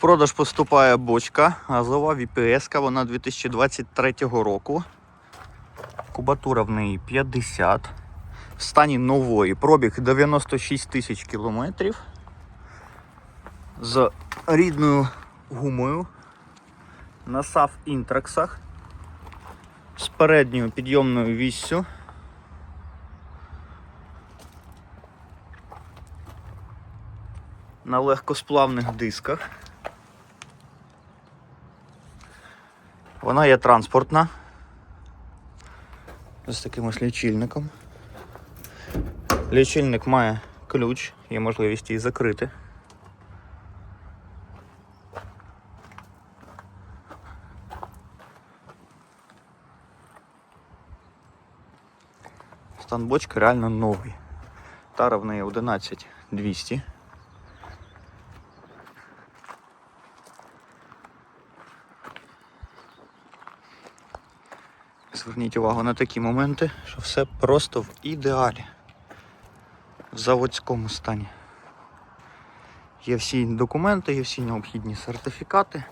Продаж поступає бочка газова VPS, вона 2023 року. Кубатура в неї 50. В стані нової. Пробіг 96 тисяч кілометрів. З рідною гумою. На SAF інтраксах. З передньою підйомною віссю. На легкосплавних дисках. Вона є транспортна. З таким ось лічильником. Лічильник має ключ, є можливість її закрити. Стан бочки реально новий. Тара в неї 11200. Зверніть увагу на такі моменти, що все просто в ідеалі. В заводському стані. Є всі документи, є всі необхідні сертифікати.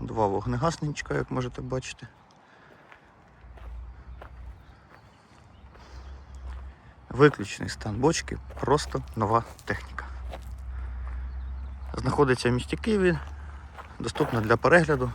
Два вогнегасничка, як можете бачити. Виключний стан бочки, просто нова техніка. Знаходиться в місті Києві, доступна для перегляду